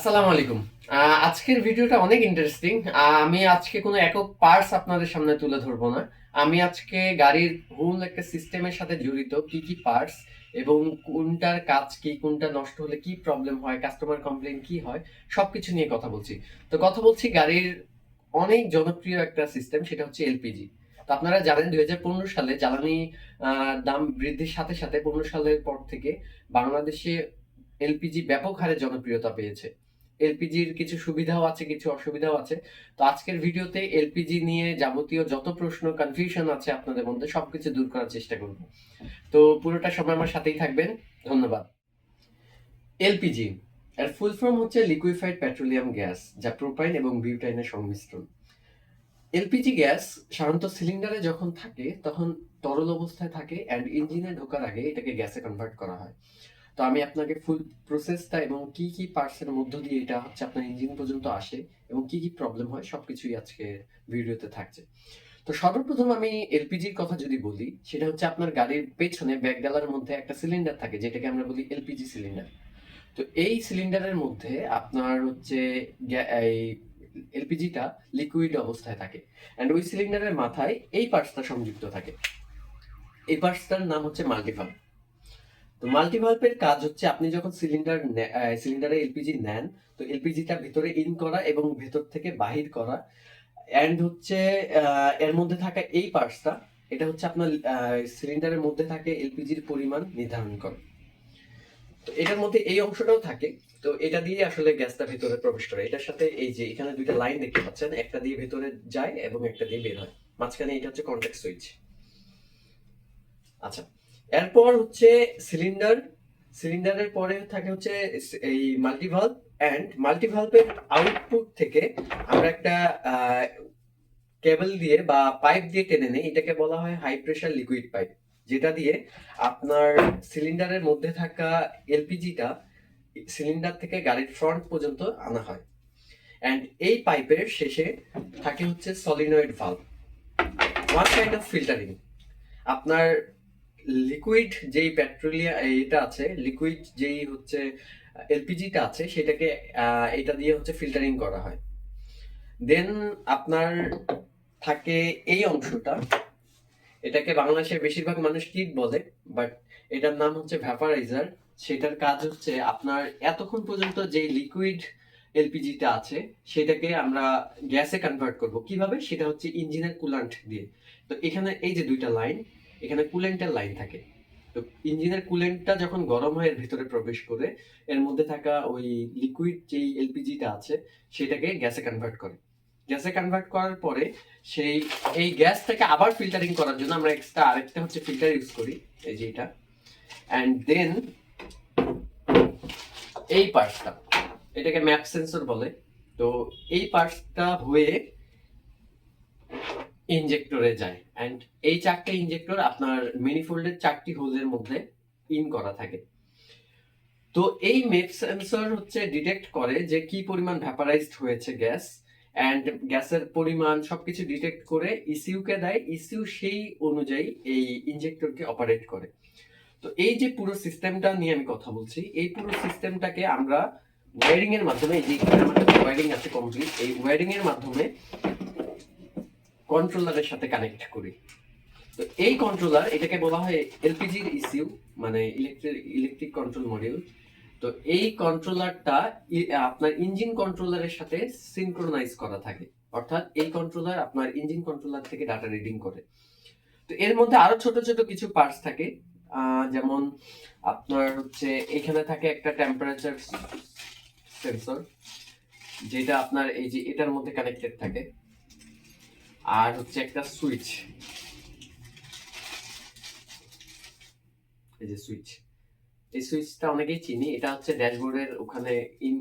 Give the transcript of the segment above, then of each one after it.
আসসালামু আলাইকুম। আজকের ভিডিওটা অনেক ইন্টারেস্টিং আমি আজকে কোনো একক পার্টস আপনাদের সামনে তুলে ধরবো না। আমি আজকে গাড়ির হোল একটা সিস্টেমের সাথে জড়িত কি কি পার্টস এবং কোনটার কাজ কি, কোনটা নষ্ট হলে কি প্রবলেম হয় কাস্টমার কমপ্লেন কি হয়, সবকিছু নিয়ে কথা বলছি। তো কথা বলছি গাড়ির অনেক জনপ্রিয় একটা সিস্টেম সেটা হচ্ছে এলপিজি তো আপনারা জানেন দুই হাজার পনেরো সালে জ্বালানি দাম বৃদ্ধির সাথে সাথে পনেরো সালের পর থেকে বাংলাদেশে এলপিজি ব্যাপক হারে জনপ্রিয়তা পেয়েছে। এলপিজির কিছু সুবিধাও আছে, কিছু অসুবিধাও আছে। তো আজকের ভিডিওতে এলপিজি নিয়ে যাবতীয় যত প্রশ্ন কনফিউশন আছে আপনাদের মধ্যে, সবকিছু দূর করার চেষ্টা করব। তো পুরোটা সময় আমার সাথেই থাকবেন। ধন্যবাদ। এলপিজি এর ফুল ফর্ম হচ্ছে লিকুইফাইড পেট্রোলিয়াম গ্যাস যা প্রোপাইন এবং বিউটাইনের সংমিশ্রণ। এলপিজি গ্যাস সাধারণত সিলিন্ডারে যখন থাকে, তখন তরল অবস্থায় থাকে অ্যান্ড ইঞ্জিনে ঢোকার আগে এটাকে গ্যাসে কনভার্ট করা হয়। তো আমি আপনাকে ফুল প্রসেসটা এবং কি কি পার্টসের মধ্য দিয়ে এটা হচ্ছে আপনার ইঞ্জিন পর্যন্ত আসে এবং কি কি প্রবলেম হয়, সবকিছুই আজকে ভিডিওতে থাকছে। তো সর্বপ্রথম আমি এলপিজির কথা যদি বলি, সেটা হচ্ছে আপনার গাড়ির পেছনে ব্যাকডালার মধ্যে একটা সিলিন্ডার থাকে, যেটাকে আমরা বলি এলপিজি সিলিন্ডার তো এই সিলিন্ডারের মধ্যে আপনার হচ্ছে এই এলপিজিটা লিকুইড অবস্থায় থাকে। অ্যান্ড ওই সিলিন্ডারের মাথায় এই পার্টসটা সংযুক্ত থাকে। এই পার্টসটার নাম হচ্ছে মাল্টিভাল্ভ তো মাল্টিভাল্ভের কাজ হচ্ছে আপনি যখন সিলিন্ডার সিলিন্ডারে এলপিজি নেন, তো এলপিজিটা ভিতরে ইন করা এবং ভেতর থেকে বাহির করা। এন্ড হচ্ছে এর মধ্যে থাকা এই পার্টসটা এটা হচ্ছে আপনার সিলিন্ডারের মধ্যে থাকে এলপিজির পরিমাণ নির্ধারণ করে। তো এটার মধ্যে এই অংশটাও থাকে। তো এটা দিয়ে আসলে গ্যাসটা ভেতরে প্রবেশ করে। এটার সাথে এই যে এখানে দুইটা লাইন দেখতে পাচ্ছেন, একটা দিয়ে ভেতরে যায় এবং একটা দিয়ে বের হয়। মাঝখানে এটা হচ্ছে কন্ট্যাক্ট সুইচ আচ্ছা। এরপর হচ্ছে সিলিন্ডার সিলিন্ডারের পরে থাকে হচ্ছে এই মাল্টিভালভ এন্ড মাল্টিভালভের আউটপুট থেকে আমরা একটা কেবল দিয়ে বা পাইপ দিয়ে টেনে নেই, এটাকে বলা হয় হাই প্রেশার লিকুইড পাইপ যেটা দিয়ে আপনার সিলিন্ডারের মধ্যে থাকা এলপিজিটা সিলিন্ডার থেকে গাড়ির ফ্রন্ট পর্যন্ত আনা হয়। এন্ড এই পাইপের শেষে থাকে হচ্ছে solenoid valve one kind of filtering আপনার লিকুইড যেই পেট্রোলিয়াম এটা আছে লিকুইড যেই হচ্ছে এলপিজিটা আছে, সেটাকে এটা দিয়ে হচ্ছে ফিল্টারিং করা হয়। দেন আপনার থাকে এই অংশটা, এটাকে বাংলাদেশের বেশিরভাগ মানুষ কিট বলে বাট এটার নাম হচ্ছে ভ্যাপারাইজার সেটার কাজ হচ্ছে আপনার এতক্ষণ পর্যন্ত যে লিকুইড এলপিজিটা আছে, সেটাকে আমরা গ্যাসে কনভার্ট করব। কীভাবে? সেটা হচ্ছে ইঞ্জিনের কুলান্ট দিয়ে। তো এখানে এই যে দুইটা লাইন এখানে কুলেন্টের লাইন থাকে। তো ইঞ্জিনের কুলেন্টটা যখন গরম হয়ে এর ভিতরে প্রবেশ করে, এর মধ্যে থাকা ওই লিকুইড যেই এলপিজিটা আছে, সেটাকে গ্যাসে কনভার্ট করে। গ্যাসে কনভার্ট করার পরে সেই, এই গ্যাসটাকে আবার ফিল্টারিং করার জন্য আমরা এক্সট্রা আরেকটা হচ্ছে ফিল্টার ইউজ করি, এই যে এটা। অ্যান্ড দেন এই পার্টসটা এটাকে ম্যাপ সেন্সর বলে। তো এই পার্টসটা হয়ে ইনজেক্টরে যায়। অ্যান্ড এই চারটে ইনজেক্টর আপনার মেনিফোল্ডের চারটি হোলের মধ্যে ইন করা থাকে। তো এই মেপ সেন্সর হচ্ছে ডিটেক্ট করে যে কি পরিমাণ ভ্যাপারাইজড হয়েছে গ্যাস অ্যান্ড গ্যাসের পরিমাণ সবকিছু ডিটেক্ট করে ইসিউ কে দেয়। ইসিউ সেই অনুযায়ী এই ইনজেক্টরকে অপারেট করে। তো এই যে পুরো সিস্টেমটা নিয়ে আমি কথা বলছি, এই পুরো সিস্টেমটাকে আমরা ওয়ারিং এর মাধ্যমে, এই যে ওয়ারিং আছে কমপ্লিট এই ওয়ারিং এর মাধ্যমে কন্ট্রোলারের সাথে কানেক্ট করি। তো এই কন্ট্রোলার এটাকে বলা হয় এলপিজির ইসিউ মানে ইলেকট্রিক ইলেকট্রিক কন্ট্রোল মডিউল তো এই কন্ট্রোলারটা আপনার ইঞ্জিন কন্ট্রোলারের সাথে সিনক্রোনাইজ করা থাকে। অর্থাৎ এই কন্ট্রোলার আপনার ইঞ্জিন কন্ট্রোলার থেকে ডাটা রিডিং করে। তো এর মধ্যে আরও ছোট ছোট কিছু পার্টস থাকে। যেমন আপনার হচ্ছে, এখানে থাকে একটা টেম্পারেচার সেন্সর যেটা আপনার এই যে, এটার মধ্যে কানেক্টেড থাকে। আর হচ্ছে একটা সুইচ এই যে সুইচ এই সুইচটা অনেকেই চিনি। এটা হচ্ছে ড্যাশবোর্ডের ওখানে ইন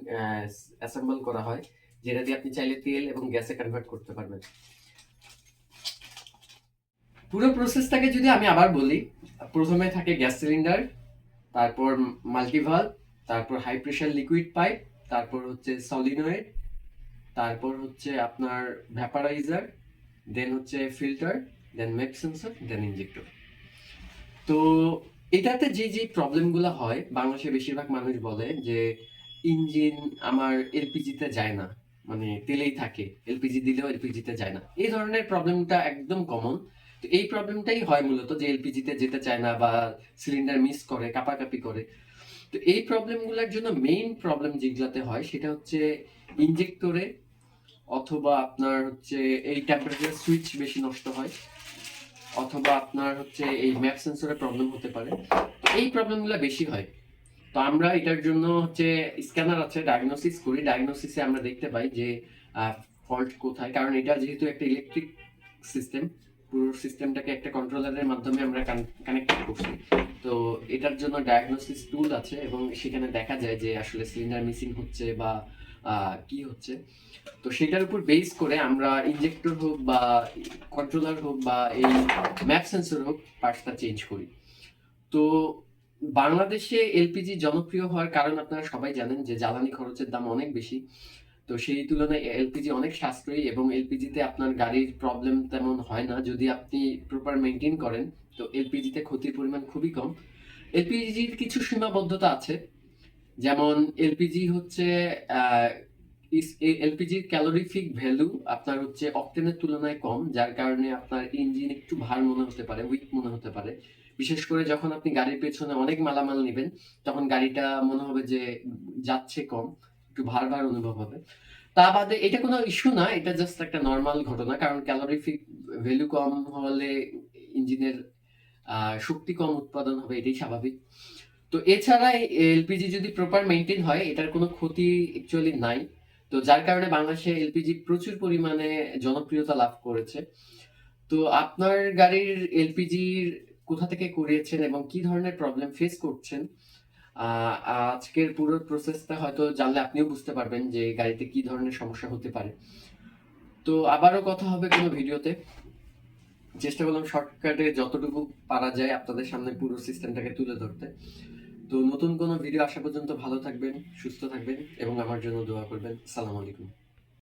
অ্যাসেম্বল করা হয়, যেটা দিয়ে আপনি চাইলে তেল এবং গ্যাসে কনভার্ট করতে পারবেন। পুরো প্রসেসটাকে যদি আমি আবার বলি, প্রথমে থাকে গ্যাস সিলিন্ডার, তারপর মাল্টিভাল তারপর হাই প্রেশার লিকুইড পাইপ তারপর হচ্ছে সলিনয়েড তারপর হচ্ছে আপনার ভ্যাপারাইজার দেন হচ্ছে filter then map sensor then injector তো এটাতে যে যে প্রবলেমগুলো হয় বাংলাদেশে বেশিরভাগ মানুষ বলে যে ইঞ্জিন আমার এলপিজিতে যায় না মানে তেলেই থাকে এলপিজি দিলেও এলপিজিতে যায় না। এই ধরনের প্রবলেমটা একদম কমন তো এই প্রবলেমটাই হয় মূলত যে এলপিজিতে যেতে চায় না বা সিলিন্ডার মিস করে, কাপাকাপি করে। তো এই প্রবলেমগুলোর জন্য মেইন প্রবলেম যেগুলাতে হয়, সেটা হচ্ছে ইনজেক্টরে অথবা আপনার হচ্ছে এই টেম্পারেচার সুইচ বেশি নষ্ট হয়, অথবা আপনার হচ্ছে এই ম্যাপ সেন্সরের প্রবলেম হতে পারে। তো এই প্রবলেমগুলো বেশি হয়। তো আমরা এটার জন্য হচ্ছে স্ক্যানার আছে ডায়াগনোসিস করি। ডায়াগনোসিসে আমরা দেখতে পাই যে ফল্ট কোথায়? কারণ এটা যেহেতু একটা ইলেকট্রিক সিস্টেম পুরো সিস্টেমটাকে একটা কন্ট্রোলারের মাধ্যমে আমরা কানেক্টেড করছি। তো এটার জন্য ডায়াগনোসিস টুল আছে এবং সেখানে দেখা যায় যে আসলে সিলিন্ডার মিসিং হচ্ছে বা কি হচ্ছে? তো সেটার উপর বেস করে আমরা ইনজেক্টর হোক বা কন্ট্রোলার হোক বা এই ম্যাপ সেন্সর হোক পার্টসটা চেঞ্জ করি। তো বাংলাদেশে এলপিজি জনপ্রিয় হওয়ার কারণ আপনারা সবাই জানেন যে জ্বালানি খরচের দাম অনেক বেশি। তো সেই তুলনায় এলপিজি অনেক সাশ্রয়ী এবং এলপিজিতে আপনার গাড়ির প্রবলেম তেমন হয় না। যদি আপনি প্রপার মেনটেন করেন, তো এলপিজিতে ক্ষতির পরিমাণ খুবই কম। এলপিজির কিছু সীমাবদ্ধতা আছে। যেমন এলপিজি হচ্ছে এলপিজির ক্যালোরিফিক ভ্যালু আপনার হচ্ছে অক্টেনের তুলনায় কম, যার কারণে আপনার ইঞ্জিন একটু ভার মনে হতে পারে, উইক মনে হতে পারে। বিশেষ করে যখন আপনি গাড়ির পেছনে অনেক মালামাল নেবেন, তখন গাড়িটা মনে হবে যে যাচ্ছে কম, একটু ভার ভার অনুভব হবে। তা বাদে এটা কোনো ইস্যু না, এটা জাস্ট একটা নর্মাল ঘটনা, কারণ ক্যালোরিফিক ভ্যালু কম হলে ইঞ্জিনের শক্তি কম উৎপাদন হবে, এটাই স্বাভাবিক। তো এছাড়া এলপিজি যদি প্রপার মেনটেন হয়, এটার কোনো ক্ষতি অ্যাকচুয়ালি নাই। তো যার কারণে বাংলাদেশে এলপিজি প্রচুর পরিমাণে জনপ্রিয়তা লাভ করেছে। তো আপনার গাড়ির এলপিজির কোথা থেকে করিয়েছেন এবং কি ধরনের প্রবলেম ফেস করছেন? আজকের পুরো প্রসেসটা হয়তো জানলে আপনিও বুঝতে পারবেন যে গাড়িতে কি ধরনের সমস্যা হতে পারে। তো আবারও কথা হবে কোনো ভিডিওতে। চেষ্টা করলাম শর্টকাটে যতটুকু পারা যায় আপনাদের সামনে পুরো সিস্টেমটাকে তুলে ধরতে। তো নতুন কোনো ভিডিও আসা পর্যন্ত ভালো থাকবেন, সুস্থ থাকবেন এবং আমার জন্য দোয়া করবেন। সালাম আলাইকুম।